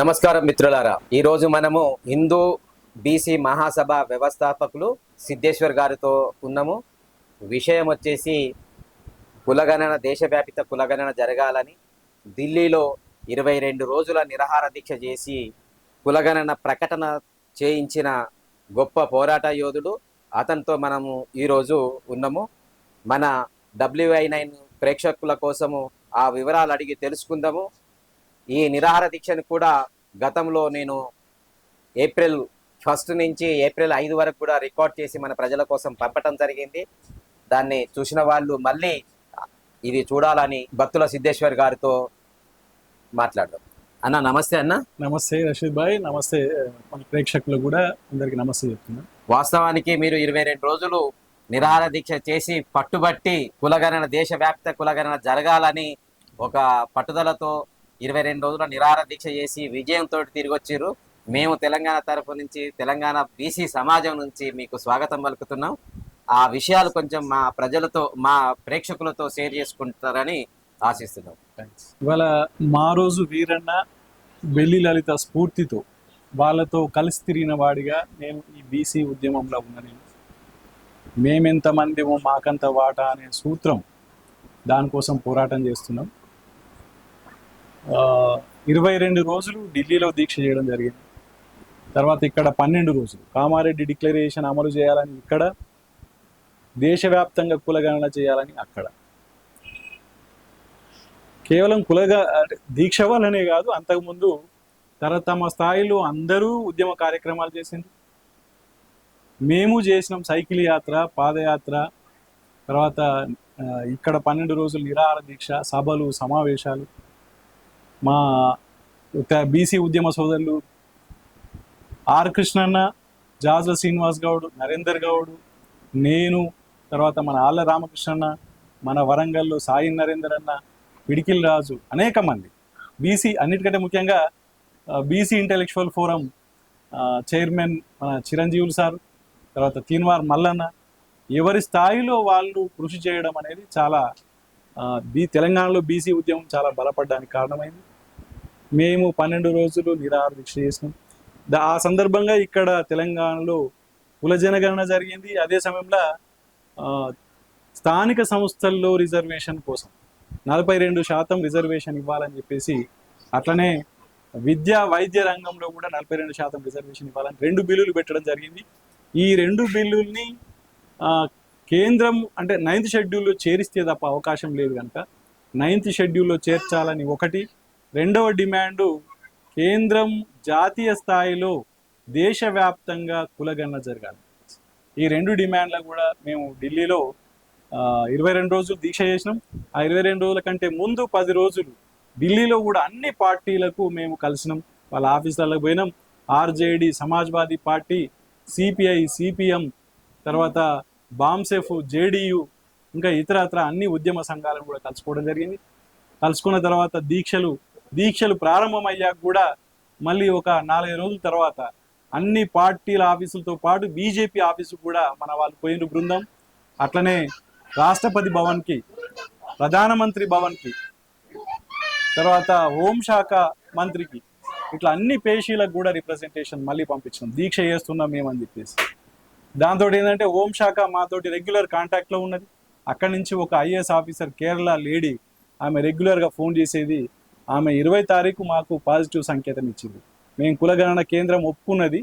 నమస్కారం మిత్రులారా. ఈరోజు మనము హిందూ బీసీ మహాసభ వ్యవస్థాపకులు సిద్ధేశ్వర్ గారితో ఉన్నాము. విషయం వచ్చేసి కులగణన దేశవ్యాపిత కులగణన జరగాలని ఢిల్లీలో ఇరవై రెండు రోజుల నిరాహార దీక్ష చేసి కులగణన ప్రకటన చేయించిన గొప్ప పోరాట యోధుడు. అతనితో మనము ఈరోజు ఉన్నాము. మన డబ్ల్యూఐ నైన్ ప్రేక్షకుల కోసము ఆ వివరాలు అడిగి తెలుసుకుందాము. ఈ నిరాహార దీక్షను కూడా గతంలో నేను ఏప్రిల్ ఫస్ట్ నుంచి ఏప్రిల్ ఐదు వరకు కూడా రికార్డ్ చేసి మన ప్రజల కోసం పంపటం జరిగింది. దాన్ని చూసిన వాళ్ళు మళ్ళీ ఇది చూడాలని భక్తుల సిద్ధేశ్వర్ గారితో మాట్లాడదాం. అన్న నమస్తే అన్న. నమస్తే రషీద్ భాయ్ నమస్తే మన ప్రేక్షకులు కూడా అందరికి నమస్తే చెప్తున్నా. వాస్తవానికి మీరు ఇరవై రెండు రోజులు నిరాహార దీక్ష చేసి పట్టుబట్టి కులగణన దేశవ్యాప్త కులగణన జరగాలని ఒక పట్టుదలతో ఇరవై రెండు రోజుల నిరాహార దీక్ష చేసి విజయంతో తిరిగి వచ్చారు మేము తెలంగాణ తరఫు నుంచి తెలంగాణ బీసీ సమాజం నుంచి మీకు స్వాగతం పలుకుతున్నాం. ఆ విషయాలు కొంచెం మా ప్రజలతో మా ప్రేక్షకులతో షేర్ చేసుకుంటారని ఆశిస్తున్నాం. ఇవాళ మా రోజు వీరన్న బెల్లి లలిత స్ఫూర్తితో వాళ్ళతో కలిసి తిరిగిన వాడిగా నేను ఈ బీసీ ఉద్యమంలో ఉన్న నేను మేమెంతమందిమో మాకంత వాటా అనే సూత్రం దానికోసం పోరాటం చేస్తున్నాం. ఇరవై రెండు రోజులు ఢిల్లీలో దీక్ష చేయడం జరిగింది. తర్వాత ఇక్కడ పన్నెండు రోజులు కామారెడ్డి డిక్లరేషన్ అమలు చేయాలని ఇక్కడ దేశవ్యాప్తంగా కులగణన చేయాలని అక్కడ. కేవలం కులగా దీక్ష వల్లనే కాదు అంతకుముందు తర తమ స్థాయిలో అందరూ ఉద్యమ కార్యక్రమాలు చేసింది మేము చేసినాం సైకిల్ యాత్ర పాదయాత్ర తర్వాత ఇక్కడ పన్నెండు రోజులు నిరాహార దీక్ష సభలు సమావేశాలు. మా బీసీ ఉద్యమ సోదరులు ఆర్ కృష్ణన్న జాజుల శ్రీనివాస్ గౌడ్ నరేందర్ గౌడ్ నేను తర్వాత మన ఆళ్ళ రామకృష్ణన్న మన వరంగల్లో సాయి నరేందర్ అన్న పిడికిల్ రాజు అనేక మంది. బీసీ అన్నిటికంటే ముఖ్యంగా బీసీ ఇంటెలెక్చువల్ ఫోరం చైర్మన్ మన చిరంజీవులు సార్ తర్వాత తీన్వార్ మల్లన్న ఎవరి స్థాయిలో వాళ్ళు కృషి చేయడం అనేది చాలా బీ తెలంగాణలో బీసీ ఉద్యమం చాలా బలపడడానికి కారణమైంది. మేము పన్నెండు రోజులు నిరాహార దీక్ష చేసినాం. ఆ సందర్భంగా ఇక్కడ తెలంగాణలో కుల జనగణన జరిగింది. అదే సమయంలో స్థానిక సంస్థల్లో రిజర్వేషన్ కోసం నలభై రెండు శాతం రిజర్వేషన్ ఇవ్వాలని చెప్పేసి అట్లనే విద్యా వైద్య రంగంలో కూడా నలభై రెండు శాతం రిజర్వేషన్ ఇవ్వాలని రెండు బిల్లులు పెట్టడం జరిగింది. ఈ రెండు బిల్లుల్ని కేంద్రం అంటే నైన్త్ షెడ్యూల్లో చేరిస్తే తప్ప అవకాశం లేదు కనుక నైన్త్ షెడ్యూల్లో చేర్చాలని ఒకటి రెండవ డిమాండు కేంద్రం జాతీయ స్థాయిలో దేశవ్యాప్తంగా కులగణన జరగాలి. ఈ రెండు డిమాండ్లు కూడా మేము ఢిల్లీలో ఇరవై రెండు రోజులు దీక్ష చేసినాం. ఆ ఇరవై రెండు రోజుల కంటే ముందు పది రోజులు ఢిల్లీలో కూడా అన్ని పార్టీలకు మేము కలిసినాం. వాళ్ళ ఆఫీసులకు పోయినాం. RJD Samajwadi party CPI CPM తర్వాత బాంసెఫ్ జేడియు ఇంకా ఇతరత్ర అన్ని ఉద్యమ సంఘాలను కూడా కలుసుకోవడం జరిగింది. కలుసుకున్న తర్వాత దీక్షలు దీక్షలు ప్రారంభమయ్యాక కూడా మళ్ళీ ఒక నాలుగైదు రోజుల తర్వాత అన్ని పార్టీల ఆఫీసులతో పాటు బీజేపీ ఆఫీసు కూడా మన వాళ్ళు పోయిన బృందం. అట్లనే రాష్ట్రపతి భవన్కి ప్రధానమంత్రి భవన్కి తర్వాత హోంశాఖ మంత్రికి ఇట్లా అన్ని పేషీలకు కూడా రిప్రజెంటేషన్ మళ్ళీ పంపించాం దీక్ష చేస్తున్నాం మేమని చెప్పేసి. దాంతో ఏంటంటే హోంశాఖ మాతోటి రెగ్యులర్ కాంటాక్ట్లో ఉన్నది. అక్కడి నుంచి ఒక ఐఏఎస్ ఆఫీసర్ కేరళ లేడీ ఆమె రెగ్యులర్గా ఫోన్ చేసేది. ఆమె ఇరవై తారీఖు మాకు పాజిటివ్ సంకేతం ఇచ్చింది. మేము కులగణన కేంద్రం ఒప్పుకున్నది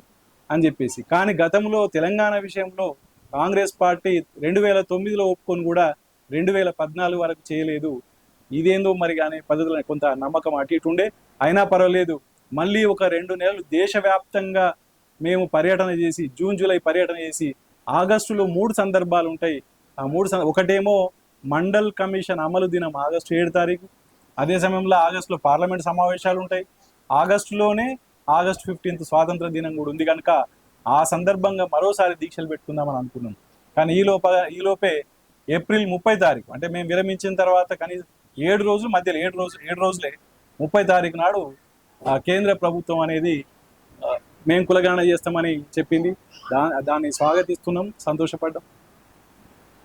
అని చెప్పేసి. కానీ గతంలో తెలంగాణ విషయంలో కాంగ్రెస్ పార్టీ రెండు వేల తొమ్మిదిలో ఒప్పుకొని కూడా రెండు వేల పద్నాలుగు వరకు చేయలేదు. ఇదేందో మరి అనే పద్ధతులు కొంత నమ్మకం అటు ఇటు ఉండే. అయినా పర్వాలేదు. మళ్ళీ ఒక రెండు నెలలు దేశవ్యాప్తంగా మేము పర్యటన చేసి జూన్ జూలై పర్యటన చేసి ఆగస్టులో మూడు సందర్భాలు ఉంటాయి. ఆ మూడు ఒకటేమో మండల్ కమిషన్ అమలు దినం ఆగస్టు ఏడు తారీఖు అదే సమయంలో ఆగస్టులో పార్లమెంట్ సమావేశాలు ఉంటాయి. ఆగస్టులోనే ఆగస్టు ఫిఫ్టీన్త్ స్వాతంత్ర దినం కూడా ఉంది కనుక ఆ సందర్భంగా మరోసారి దీక్షలు పెట్టుకుందామని అనుకున్నాం. కానీ ఈ లోప ఈ లోపే ఏప్రిల్ ముప్పై తారీఖు అంటే మేము విరమించిన తర్వాత కనీసం ఏడు రోజులు మధ్యలో ఏడు రోజులు ఏడు రోజులే ముప్పై తారీఖు నాడు ఆ కేంద్ర ప్రభుత్వం అనేది మేము కులగణన చేస్తామని చెప్పింది. దా దాన్ని స్వాగతిస్తున్నాం సంతోషపడ్డాం.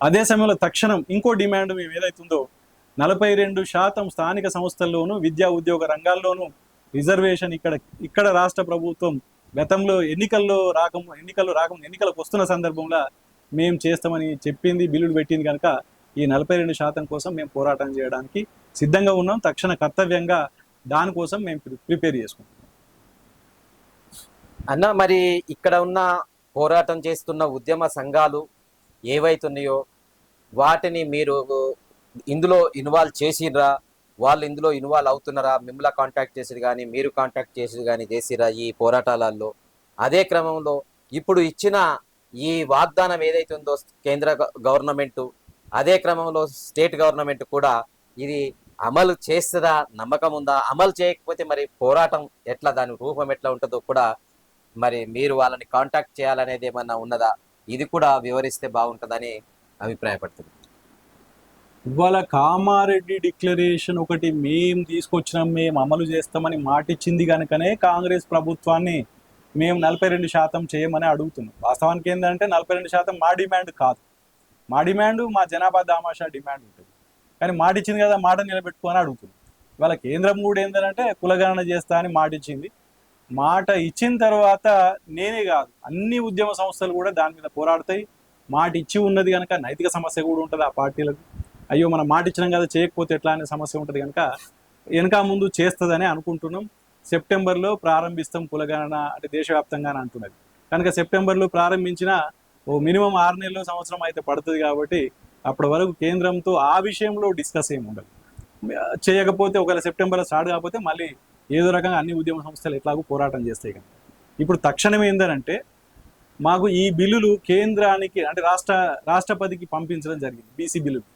అదే సమయంలో తక్షణం ఇంకో డిమాండ్ మేము ఏదైతుందో నలభై రెండు శాతం స్థానిక సంస్థల్లోనూ విద్యా ఉద్యోగ రంగాల్లోనూ రిజర్వేషన్ ఇక్కడ ఇక్కడ రాష్ట్ర ప్రభుత్వం గతంలో ఎన్నికల్లో రాకము ఎన్నికల్లో రాకము ఎన్నికలకు వస్తున్న సందర్భంలో మేము చేస్తామని చెప్పింది బిల్లులు పెట్టింది కనుక ఈ నలభై రెండు శాతం కోసం మేము పోరాటం చేయడానికి సిద్ధంగా ఉన్నాం. తక్షణ కర్తవ్యంగా దానికోసం మేము ప్రి- ప్రిపేర్ చేసుకుంటాం అన్న మరి ఇక్కడ ఉన్న పోరాటం చేస్తున్న ఉద్యమ సంఘాలు ఏవైతున్నాయో వాటిని మీరు ఇందులో ఇన్వాల్వ్ చేసిర్రా? వాళ్ళు ఇందులో ఇన్వాల్వ్ అవుతున్నారా? మిమ్మల్ని కాంటాక్ట్ చేసిరు కానీ మీరు కాంటాక్ట్ చేసిరు కానీ చేసిరా ఈ పోరాటాలలో అదే క్రమంలో ఇప్పుడు ఇచ్చిన ఈ వాగ్దానం ఏదైతే ఉందో కేంద్ర గ- గవర్నమెంట్ అదే క్రమంలో స్టేట్ గవర్నమెంట్ కూడా ఇది అమలు చేస్తుందా? నమ్మకం ఉందా? అమలు చేయకపోతే మరి పోరాటం ఎట్లా? దాని రూపం ఎట్లా ఉంటుందో కూడా మరి మీరు వాళ్ళని కాంటాక్ట్ చేయాలనేది ఏమన్నా ఉన్నదా? ఇది కూడా వివరిస్తే బాగుంటుందని అభిప్రాయపడుతుంది ఇవాళ కామారెడ్డి డిక్లరేషన్ ఒకటి మేం తీసుకొచ్చినాం మేము అమలు చేస్తామని మాటిచ్చింది కనుకనే కాంగ్రెస్ ప్రభుత్వాన్ని మేము నలభై రెండు శాతం చేయమని అడుగుతున్నాం. వాస్తవానికి ఏంటంటే నలభై రెండు శాతం మా డిమాండ్ కాదు. మా డిమాండ్ మా జనాభా దామాషా డిమాండ్ ఉంటుంది. కానీ మాటిచ్చింది కదా మాట నిలబెట్టుకొని అడుగుతున్నాం. ఇవాళ కేంద్రం కూడా ఏంటంటే కులగణన చేస్తా అని మాటిచ్చింది. మాట ఇచ్చిన తర్వాత నేనే కాదు అన్ని ఉద్యమ సంస్థలు కూడా దాని మీద పోరాడతాయి. మాట ఇచ్చి ఉన్నది కనుక నైతిక సమస్య కూడా ఉంటుంది ఆ పార్టీలకు. అయ్యో మనం మాట ఇచ్చినాం కదా చేయకపోతే ఎట్లా అనే సమస్య ఉంటుంది కనుక వెనక ముందు చేస్తుందని అనుకుంటున్నాం. సెప్టెంబర్లో ప్రారంభిస్తాం కులగణన అంటే దేశవ్యాప్తంగా అని అంటున్నది. కనుక సెప్టెంబర్లో ప్రారంభించిన ఓ మినిమం ఆరు నెలలు సంవత్సరం అయితే పడుతుంది కాబట్టి అప్పటి వరకు కేంద్రంతో ఆ విషయంలో డిస్కస్ ఏమి ఉండదు. చేయకపోతే ఒకవేళ సెప్టెంబర్లో స్టార్ట్ కాకపోతే మళ్ళీ ఏదో రకంగా అన్ని ఉద్యమ సంస్థలు ఎట్లాగో పోరాటం చేస్తాయి కనుక. ఇప్పుడు తక్షణం ఏంటంటే మాకు ఈ బిల్లులు కేంద్రానికి అంటే రాష్ట్ర రాష్ట్రపతికి పంపించడం జరిగింది బీసీ బిల్లులు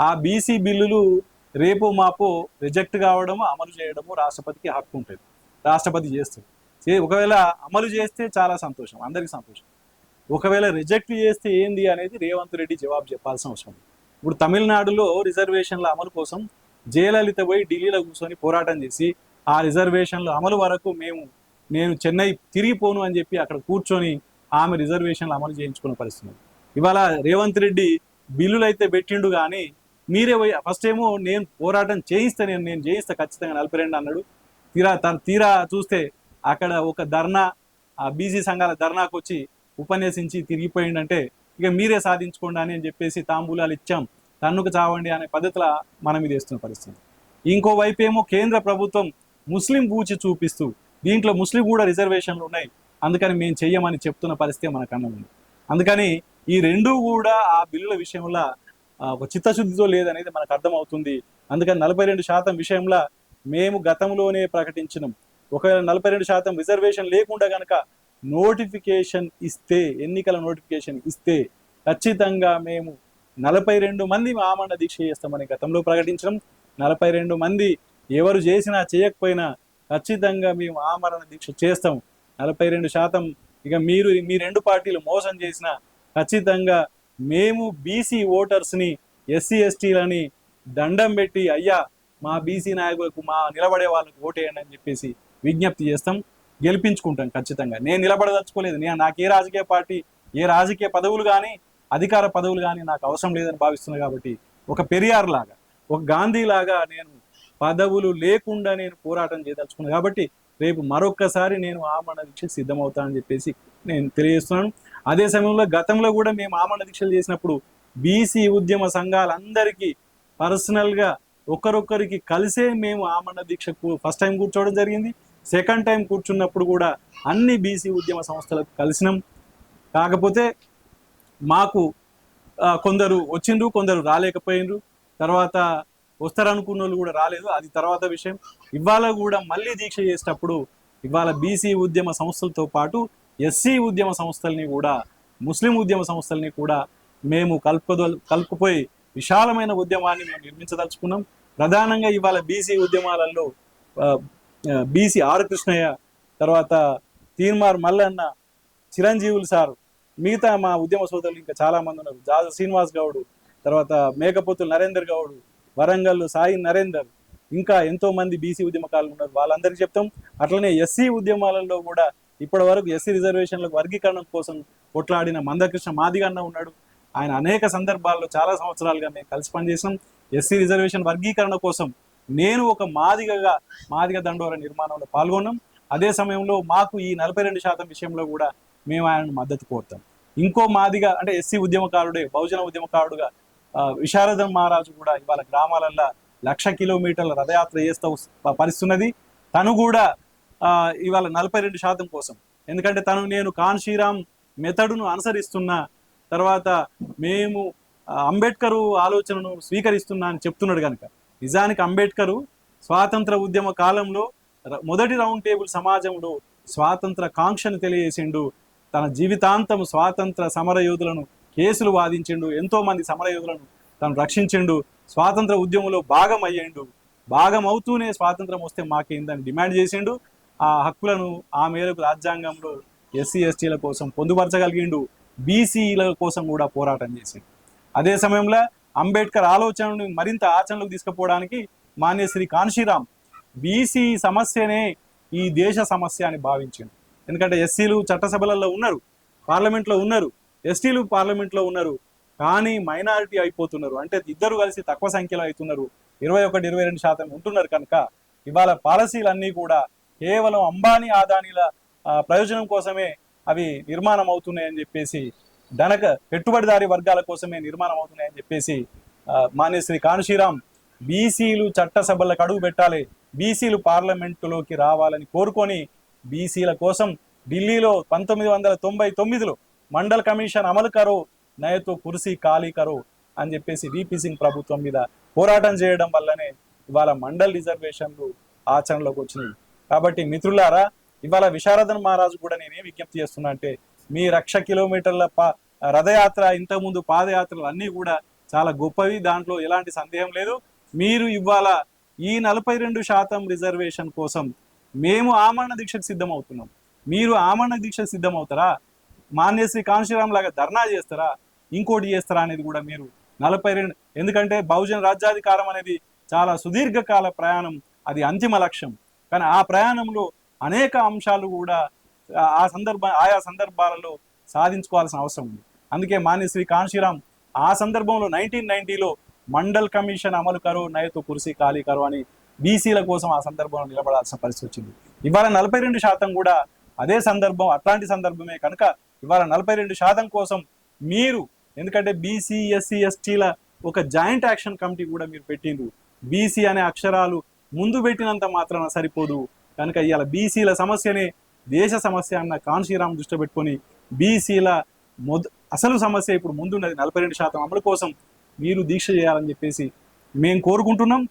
ఆ బీసీ బిల్లులు రేపు మాపో రిజెక్ట్ కావడము అమలు చేయడము రాష్ట్రపతికి హక్కు ఉంటుంది. రాష్ట్రపతి చేస్తుంది. ఒకవేళ అమలు చేస్తే చాలా సంతోషం అందరికీ సంతోషం. ఒకవేళ రిజెక్ట్ చేస్తే ఏంది అనేది రేవంత్ రెడ్డి జవాబు చెప్పాల్సిన అవసరం ఇప్పుడు తమిళనాడులో రిజర్వేషన్ల అమలు కోసం జయలలిత పోయి ఢిల్లీలో కూర్చొని పోరాటం చేసి ఆ రిజర్వేషన్ల అమలు వరకు మేము నేను చెన్నై తిరిగిపోను అని చెప్పి అక్కడ కూర్చొని ఆమె రిజర్వేషన్లు అమలు చేయించుకున్న పరిస్థితి ఇవాళ రేవంత్ రెడ్డి బిల్లులు అయితే పెట్టిండు కానీ మీరే పోయి ఫస్ట్ ఏమో నేను పోరాటం చేయిస్తా నేను నేను చేయిస్తా ఖచ్చితంగా నలభై రెండు అన్నాడు. తీరా తన తీరా చూస్తే అక్కడ ఒక ధర్నా ఆ బీసీ సంఘాల ధర్నాకు వచ్చి ఉపన్యసించి తిరిగిపోయిండంటే ఇక మీరే సాధించుకోండి అని చెప్పేసి తాంబూలాలు ఇచ్చాం. తన్నుకు చావండి అనే పద్ధతిలో మనం ఇది వేస్తున్న పరిస్థితి. ఇంకోవైపు ఏమో కేంద్ర ప్రభుత్వం ముస్లిం బూచి చూపిస్తూ దీంట్లో ముస్లిం కూడా రిజర్వేషన్లు ఉన్నాయి. అందుకని మేము చెయ్యమని చెప్తున్న పరిస్థితి మనకు అన్న ఉంది అందుకని ఈ రెండు కూడా ఆ బిల్లుల విషయంలో ఒక చిత్తశుద్ధితో లేదనేది మనకు అర్థమవుతుంది. అందుకని నలభై రెండు శాతం విషయంలో మేము గతంలోనే ప్రకటించినాం. ఒకవేళ నలభై రెండు శాతం రిజర్వేషన్ లేకుండా గనక నోటిఫికేషన్ ఇస్తే ఎన్నికల నోటిఫికేషన్ ఇస్తే ఖచ్చితంగా మేము నలభై రెండు మంది ఆమరణ దీక్ష చేస్తామని గతంలో ప్రకటించడం నలభై రెండు మంది ఎవరు చేసినా చేయకపోయినా ఖచ్చితంగా మేము ఆమరణ దీక్ష చేస్తాం. నలభై రెండు శాతం ఇక మీరు మీ రెండు పార్టీలు మోసం చేసినా ఖచ్చితంగా మేము బీసీ ఓటర్స్ని ఎస్సీ ఎస్టీలని దండం పెట్టి అయ్యా మా బీసీ నాయకులకు మా నిలబడే వాళ్ళకు ఓటేయండి అని చెప్పేసి విజ్ఞప్తి చేస్తాం. గెలిపించుకుంటాం ఖచ్చితంగా. నేను నిలబడదలుచుకోలేదు. నేను నాకు ఏ రాజకీయ పార్టీ ఏ రాజకీయ పదవులు కానీ అధికార పదవులు కానీ నాకు అవసరం లేదని భావిస్తున్నాను కాబట్టి ఒక పెరియార్ లాగా ఒక గాంధీ లాగా నేను పదవులు లేకుండా నేను పోరాటం చేయదలుచుకున్నాను కాబట్టి రేపు మరొక్కసారి నేను ఆమరణ దీక్ష సిద్ధమవుతానని చెప్పేసి నేను తెలియజేస్తున్నాను. అదే సమయంలో గతంలో కూడా మేము ఆమరణ దీక్షలు చేసినప్పుడు బీసీ ఉద్యమ సంఘాలందరికీ పర్సనల్గా ఒకరొకరికి కలిసే మేము ఆమరణ దీక్షకు ఫస్ట్ టైం కూర్చోవడం జరిగింది. సెకండ్ టైం కూర్చున్నప్పుడు కూడా అన్ని బీసీ ఉద్యమ సంస్థలకు కలిసినాం. కాకపోతే మాకు కొందరు వచ్చిండ్రు కొందరు రాలేకపోయినరు తర్వాత వస్తారనుకున్న వాళ్ళు కూడా రాలేదు. అది తర్వాత విషయం. ఇవాళ కూడా మళ్ళీ దీక్ష చేసేటప్పుడు ఇవాళ బీసీ ఉద్యమ సంస్థలతో పాటు ఎస్సీ ఉద్యమ సంస్థల్ని కూడా ముస్లిం ఉద్యమ సంస్థల్ని కూడా మేము కలుపుదో కలుపుపోయి విశాలమైన ఉద్యమాన్ని మేము నిర్మించదలుచుకున్నాం. ప్రధానంగా ఇవాళ బీసీ ఉద్యమాలలో బీసీ ఆర్ కృష్ణయ్య తర్వాత తీన్మార్ మల్లన్న చిరంజీవులు సారు మిగతా మా ఉద్యమ సోదరులు ఇంకా చాలా మంది ఉన్నారు. జాజ శ్రీనివాస్ గౌడు తర్వాత మేకపోతులు నరేందర్ గౌడ్ వరంగల్ సాయి నరేందర్ ఇంకా ఎంతో మంది బీసీ ఉద్యమకారులు ఉన్నారు. వాళ్ళందరికీ చెప్తాం. అట్లనే ఎస్సీ ఉద్యమాలలో కూడా ఇప్పటి వరకు ఎస్సీ రిజర్వేషన్ల వర్గీకరణ కోసం కొట్లాడిన మందకృష్ణ మాదిగన్న ఉన్నాడు. ఆయన అనేక సందర్భాల్లో చాలా సంవత్సరాలుగా మేము కలిసి పనిచేసాం ఎస్సీ రిజర్వేషన్ వర్గీకరణ కోసం నేను ఒక మాదిగగా మాదిగ దండోర నిర్మాణంలో పాల్గొన్నాం. అదే సమయంలో మాకు ఈ నలభై రెండు శాతం విషయంలో కూడా మేము ఆయనను మద్దతు కోరుతాం. ఇంకో మాదిగా అంటే ఎస్సీ ఉద్యమకారుడే బహుజన ఉద్యమకారుడుగా విశారద మహారాజు కూడా ఇవాళ గ్రామాలల్లో లక్ష కిలోమీటర్ల రథయాత్ర చేస్తూ పరిస్తున్నది. తను కూడా ఇవాళ నలభై రెండు శాతం కోసం. ఎందుకంటే తను నేను కాన్ శ్రీరామ్ మెథడును అనుసరిస్తున్నా తర్వాత మేము అంబేద్కర్ ఆలోచనను స్వీకరిస్తున్నా అని చెప్తున్నాడు కనుక నిజానికి అంబేద్కరు స్వాతంత్ర ఉద్యమ కాలంలో మొదటి రౌండ్ టేబుల్ సమాజంలో స్వాతంత్ర కాంక్షను తెలియజేసిండు. తన జీవితాంతం స్వాతంత్ర సమర యోధులను కేసులు వాదించిండు. ఎంతో మంది సమర యోధులను తను రక్షించిండు. స్వాతంత్ర ఉద్యమంలో భాగం అయ్యిండు భాగం అవుతూనే స్వాతంత్రం వస్తే మాకేందని డిమాండ్ చేసిండు. ఆ హక్కులను ఆ మేరకు రాజ్యాంగంలో ఎస్సీ ఎస్టీల కోసం పొందుపరచగలిగిండు. బీసీల కోసం కూడా పోరాటం చేసిండు. అదే సమయంలో అంబేద్కర్ ఆలోచనను మరింత ఆచరణలోకి తీసుకుపోవడానికి మాన్య శ్రీ కాన్షీరామ్ బీసీ సమస్యనే ఈ దేశ సమస్య అని భావించిండు. ఎందుకంటే ఎస్సీలు చట్టసభలలో ఉన్నారు పార్లమెంట్లో ఉన్నారు ఎస్టీలు పార్లమెంట్లో ఉన్నారు కానీ మైనారిటీ అయిపోతున్నారు. అంటే ఇద్దరు కలిసి తక్కువ సంఖ్యలో అవుతున్నారు. ఇరవై ఒకటి ఇరవై రెండు శాతం ఉంటున్నారు కనుక ఇవాళ పాలసీలన్నీ కూడా కేవలం అంబానీ ఆదానీల ప్రయోజనం కోసమే అవి నిర్మాణం అవుతున్నాయని చెప్పేసి ధనక పెట్టుబడిదారి వర్గాల కోసమే నిర్మాణం అవుతున్నాయని చెప్పేసి మాన్యశ్రీ కాన్శీరామ్ బీసీలు చట్టసభలకు అడుగు పెట్టాలి బీసీలు పార్లమెంటులోకి రావాలని కోరుకొని బీసీల కోసం ఢిల్లీలో పంతొమ్మిది వందల తొంభై తొమ్మిదిలో మండల్ కమిషన్ అమలు కరో నయతో కుర్సీ ఖాళీ కరో అని చెప్పేసి విపి సింగ్ ప్రభుత్వం మీద పోరాటం చేయడం వల్లనే ఇవాళ మండల్ రిజర్వేషన్లు ఆచరణలోకి వచ్చినాయి. కాబట్టి మిత్రులారా ఇవాళ విశారదన్ మహారాజు కూడా నేనేం విజ్ఞప్తి చేస్తున్నా అంటే మీ లక్ష కిలోమీటర్ల పా రథయాత్ర ఇంతకుముందు పాదయాత్రలు అన్నీ కూడా చాలా గొప్పవి. దాంట్లో ఎలాంటి సందేహం లేదు. మీరు ఇవాళ ఈ నలభై రెండు శాతం రిజర్వేషన్ కోసం మేము ఆమరణ దీక్షకు సిద్ధమవుతున్నాం. మీరు ఆమరణ దీక్షకు సిద్ధమవుతారా? మాన్యశ్రీ కాంశీరామ్ లాగా ధర్నా చేస్తారా? ఇంకోటి చేస్తారా అనేది కూడా మీరు నలభై రెండు ఎందుకంటే బహుజన రాజ్యాధికారం అనేది చాలా సుదీర్ఘకాల ప్రయాణం. అది అంతిమ లక్ష్యం. కానీ ఆ ప్రయాణంలో అనేక అంశాలు కూడా ఆ- సందర్భ ఆయా సందర్భాలలో సాధించుకోవాల్సిన అవసరం ఉంది. అందుకే మాన్యశ్రీ కాంశీరామ్ ఆ సందర్భంలో నైన్టీన్ నైన్టీలో మండల్ కమిషన్ అమలు కరో నయతో కురిసి ఖాళీ కరో అని బీసీల కోసం ఆ సందర్భంలో నిలబడాల్సిన పరిస్థితి వచ్చింది. ఇవాళ నలభై రెండు శాతం కూడా అదే సందర్భం అట్లాంటి సందర్భమే. కనుక ఇవాళ నలభై రెండు శాతం కోసం మీరు ఎందుకంటే బీసీ ఎస్సీ ఎస్టీల ఒక జాయింట్ యాక్షన్ కమిటీ కూడా మీరు పెట్టిండ్రు. బీసీ అనే అక్షరాలు ముందు పెట్టినంత మాత్రాన సరిపోదు. కనుక ఇవాళ బీసీల సమస్యనే దేశ సమస్య అన్న కాన్శీరామ్ దృష్టి పెట్టుకొని బీసీల మొద అసలు సమస్య ఇప్పుడు ముందున్నది నలభై రెండు శాతం అమలు కోసం మీరు దీక్ష చేయాలని చెప్పేసి మేము కోరుకుంటున్నాం.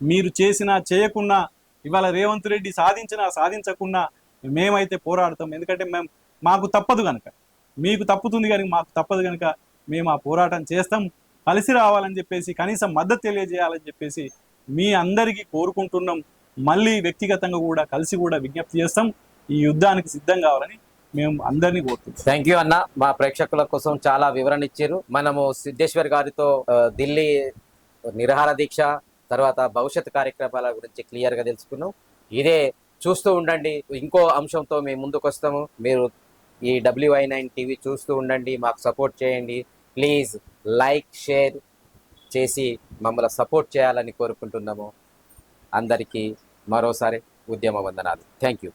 మీరు చేసినా చేయకున్నా ఇవాళ రేవంత్ రెడ్డి సాధించినా సాధించకున్నా మేమైతే పోరాడతాం. ఎందుకంటే మేము మాకు తప్పదు కనుక మీకు తప్పుతుంది కానీ మాకు తప్పదు కనుక మేము ఆ పోరాటం చేస్తాం. కలిసి రావాలని చెప్పేసి కనీసం మద్దతు తెలియజేయాలని చెప్పేసి మీ అందరికీ కోరుకుంటున్నాం. మళ్ళీ వ్యక్తిగతంగా కూడా కలిసి కూడా విజ్ఞప్తి చేస్తాం. ఈ యుద్ధానికి సిద్ధం కావాలని మేము అందరినీ కోరుతున్నాం. థ్యాంక్ యూ అన్న. మా ప్రేక్షకుల కోసం చాలా వివరణ ఇచ్చారు. మనము సిద్ధేశ్వర్ గారితో ఢిల్లీ నిరహార దీక్ష తర్వాత భవిష్యత్ కార్యక్రమాల గురించి క్లియర్గా తెలుసుకున్నాం. ఇదే చూస్తూ ఉండండి. ఇంకో అంశంతో మేము ముందుకు వస్తాము మీరు ఈ డబ్ల్యూఐ నైన్ టీవీ చూస్తూ ఉండండి. మాకు సపోర్ట్ చేయండి. ప్లీజ్ లైక్ షేర్ చేసి మమ్మల్ని సపోర్ట్ చేయాలని కోరుకుంటున్నాము. అందరికీ మరోసారి ఉద్యమ వందనాలు. Thank you